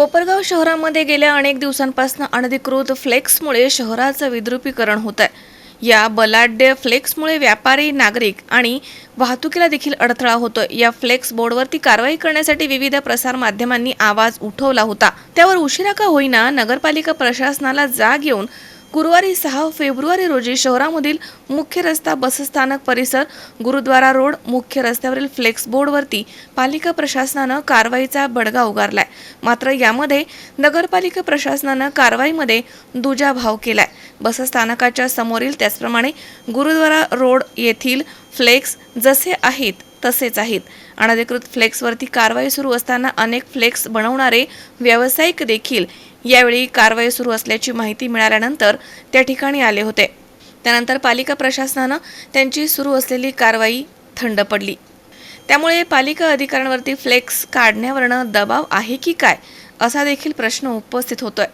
कोपरगाव शहरामध्ये गेल्या अनेक दिवसांपासून अनधिकृत फ्लेक्समुळे शहराचं विद्रुपीकरण होत आहे या बलाढ्य फ्लेक्समुळे व्यापारी नागरिक आणि वाहतुकीला देखील अडथळा होतो या फ्लेक्स बोर्डवरती कारवाई करण्यासाठी विविध प्रसार माध्यमांनी आवाज उठवला होता. त्यावर उशिरा का होईना नगरपालिका प्रशासनाला जाग येऊन गुरुवारी सहा फेब्रुवारी रोजी शहरामधील मुख्य रस्ता बसस्थानक परिसर गुरुद्वारा रोड मुख्य रस्त्यावरील फ्लेक्स बोर्डवरती पालिका प्रशासनानं कारवाईचा बडगा उगारलाय. मात्र यामध्ये नगरपालिका प्रशासनानं कारवाईमध्ये दुजाभाव केलाय. बसस्थानकाच्या समोरील त्याचप्रमाणे गुरुद्वारा रोड येथील फ्लेक्स जसे आहेत तसेच आहेत. अनधिकृत फ्लेक्सवरती कारवाई सुरू असताना अनेक फ्लेक्स बनवणारे व्यावसायिक देखील यावेळी कारवाई सुरू असल्याची माहिती मिळाल्यानंतर त्या ठिकाणी आले होते. त्यानंतर पालिका प्रशासनानं त्यांची सुरू असलेली कारवाई थंड पडली. त्यामुळे पालिका अधिकाऱ्यांवरती फ्लेक्स काढण्यावरनं दबाव आहे की काय असा देखील प्रश्न उपस्थित होतोय.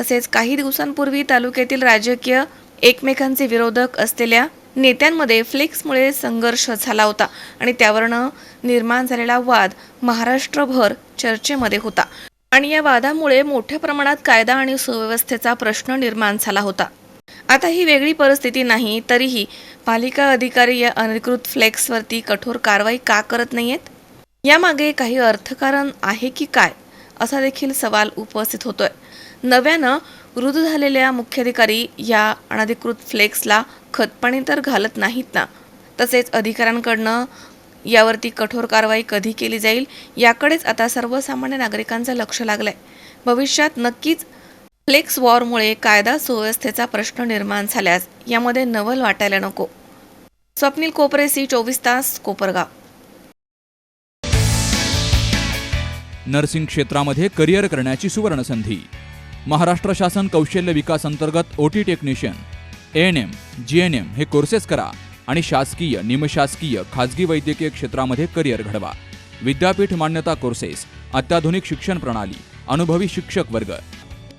तसेच काही दिवसांपूर्वी तालुक्यातील राजकीय एकमेकांचे विरोधक असलेल्या नेत्यांमध्ये फ्लेक्समुळे संघर्ष झाला होता आणि त्यावरनं निर्माण झालेला वाद महाराष्ट्रभर चर्चेमध्ये होता. आणि या वादामुळे मोठ्या प्रमाणात कायदा आणि सुव्यवस्थेचा प्रश्न निर्माण झाला होता. आता ही वेगळी परिस्थिती नाही तरीही पालिका अधिकारी या अनधिकृत फ्लेक्सवरती कठोर कारवाई का करत नाहीयेत? यामागे काही अर्थकारण आहे की काय? असा देखील सवाल उपस्थित होतोय. नव्यानं रुजू झालेल्या मुख्याधिकारी या अनधिकृत फ्लेक्सला खतपाणी तर घालत नाहीत ना. तसेच अधिकाऱ्यांकडनं यावरती कठोर कारवाई कधी केली जाईल याकडेच आता सर्वसामान्य नागरिकांचं लक्ष लागलंय. भविष्यात नक्कीच फ्लेक्स वॉरमुळे कायदा सुव्यवस्थेचा प्रश्न निर्माण झाल्यास यामध्ये नवल वाटायला नको. स्वप्नील कोपरे सी चोवीस तास कोपरगाव. नर्सिंग क्षेत्रामध्ये करिअर करण्याची सुवर्ण संधी महाराष्ट्र शासन कौशल्य विकास अंतर्गत O T technician. N M G N M हे कोर्सेस करा आणि शासकीय निमशासकीय खाजगी वैद्यकीय क्षेत्रामध्ये करिअर घडवा. विद्यापीठ मान्यता कोर्सेस अत्याधुनिक शिक्षण प्रणाली अनुभवी शिक्षक वर्ग